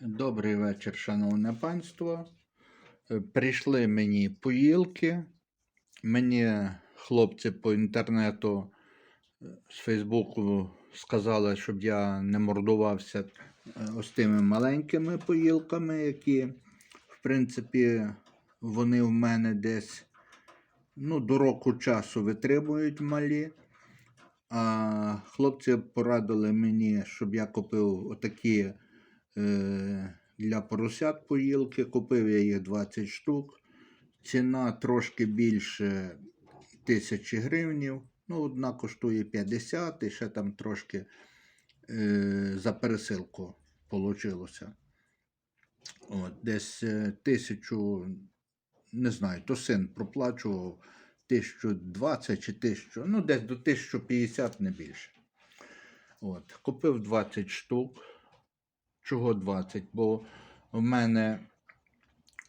Добрий вечір, шановне панство. Е, Прийшли мені поїлки. Мені хлопці по інтернету е, з Фейсбуку сказали, щоб я не мордувався е, ось тими маленькими поїлками, які, в принципі, вони в мене десь ну, до року часу витримують малі. А хлопці порадили мені, щоб я купив отакі для поросят поїлки. Купив я їх 20 штук. Ціна трошки більше тисячі гривнів. Ну, одна коштує 50 і ще там трошки е, за пересилку вийшло. Десь е, тисячу, не знаю, то син проплачував 1020 чи 1000, ну десь до 1050 не більше. От, купив 20 штук. Чого 20? Бо в мене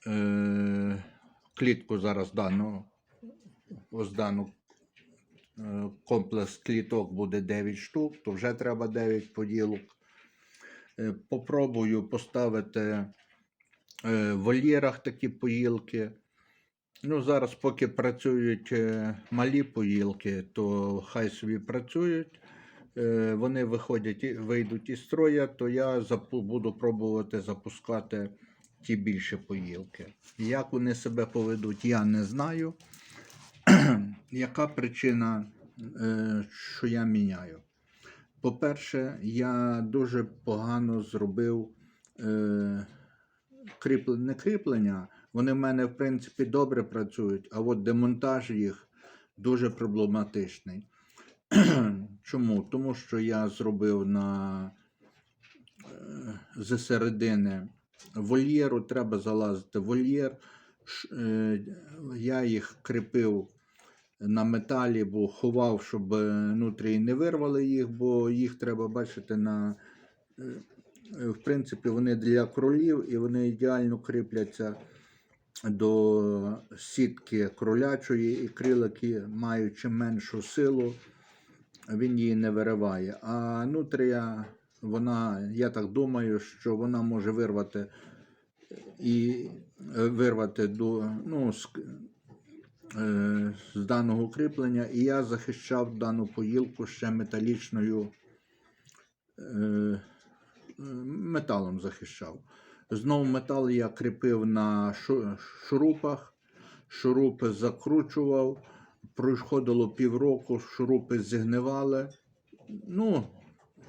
е, клітку зараз дану, ось дану е, комплекс кліток буде 9 штук, то вже треба 9 поділок. Е, попробую поставити е, в вольєрах такі поїлки. Ну, зараз, поки працюють е, малі поїлки, то хай собі працюють. Е, Вони виходять, вийдуть із строя, то я буду пробувати запускати ті більші поїлки. Як вони себе поведуть, я не знаю. Яка причина, е, що я міняю? По-перше, я дуже погано зробив е, не кріплення. Вони в мене, в принципі, добре працюють, а от демонтаж їх дуже проблематичний. Чому? Тому що я зробив на е, з середини вольєру, треба залазити вольєр. Е, Я їх кріпив на металі, бо ховав, щоб нутрії не вирвали їх, бо їх треба бачити на. е, В принципі, вони для кролів і вони ідеально кріпляться до сітки кролячої, і крилики, маючи меншу силу, він її не вириває. А нутрія, вона, я так думаю, що вона може вирвати і е, вирвати до, ну, з, е, з даного кріплення, і я захищав дану поїлку ще металічною е, металом захищав. Знову метал я кріпив на шу- шурупах, шурупи закручував, проходило півроку, шурупи зігнивали. Ну,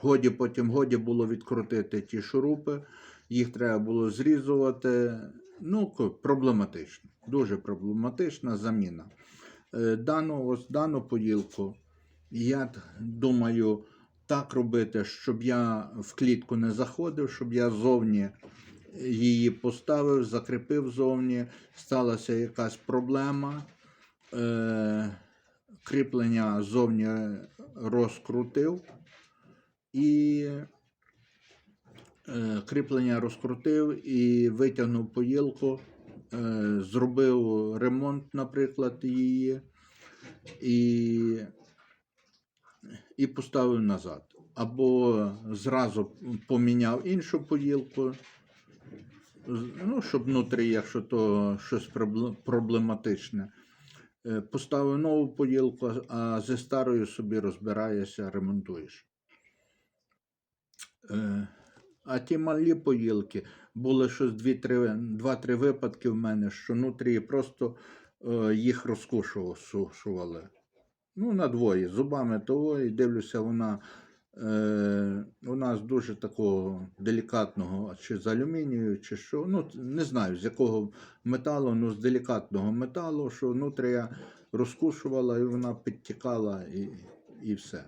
годі потім годі було відкрутити ті шурупи, їх треба було зрізувати. Ну, проблематично, дуже проблематична заміна. Е, Дану, ось дану поділку, я думаю, так робити, щоб я в клітку не заходив, щоб я зовні її поставив, закріпив зовні, сталася якась проблема. Е, кріплення зовні розкрутив і е, кріплення розкрутив і витягнув поїлку, е, зробив ремонт, наприклад, її і, і поставив назад. Або зразу поміняв іншу поїлку, ну, щоб внутрі, якщо то щось проблематичне. Е, Поставив нову поїлку, а зі старою собі розбираєшся, ремонтуєш. Е, А ті малі поїлки були щось 2-3 випадки в мене, що внутрі просто е, їх розкушували. Ну, на двоє, зубами того, і дивлюся, вона у нас дуже такого делікатного, чи з алюмінію, чи що. Ну, не знаю, з якого металу, ну з делікатного металу, що внутрі розкушувала і вона підтікала і, і все.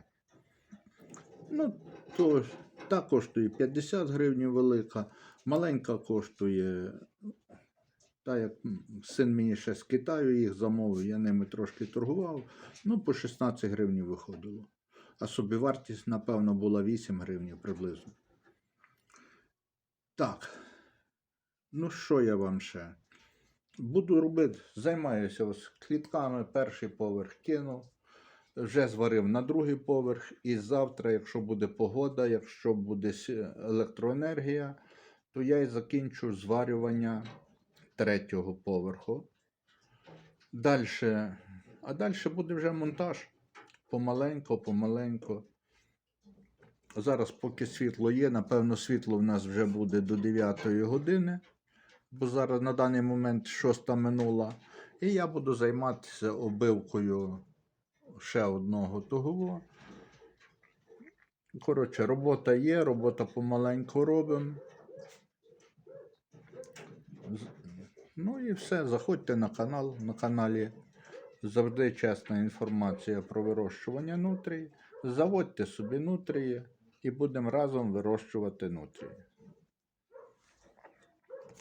Ну, то та коштує 50 гривень велика, маленька коштує. Та як син мені ще з Китаю їх замовив, я ними трошки торгував, ну по 16 гривень виходило. А собівартість, напевно, була 8 гривень приблизно. Так. Ну, що я вам ще? Буду робити, займаюся ось клітками, перший поверх кинув, вже зварив на другий поверх, і завтра, якщо буде погода, якщо буде електроенергія, то я і закінчу зварювання третього поверху. Далі, а далі буде вже монтаж. Помаленько, помаленько. Зараз, поки світло є, напевно, світло в нас вже буде до 9 години, бо зараз на даний момент 6 минула. І я буду займатися обивкою ще одного того. Коротше, робота є, робота помаленьку робимо. Ну і все. Заходьте на канал. На каналі завжди чесна інформація про вирощування нутрії. Заводьте собі нутрії і будемо разом вирощувати нутрії.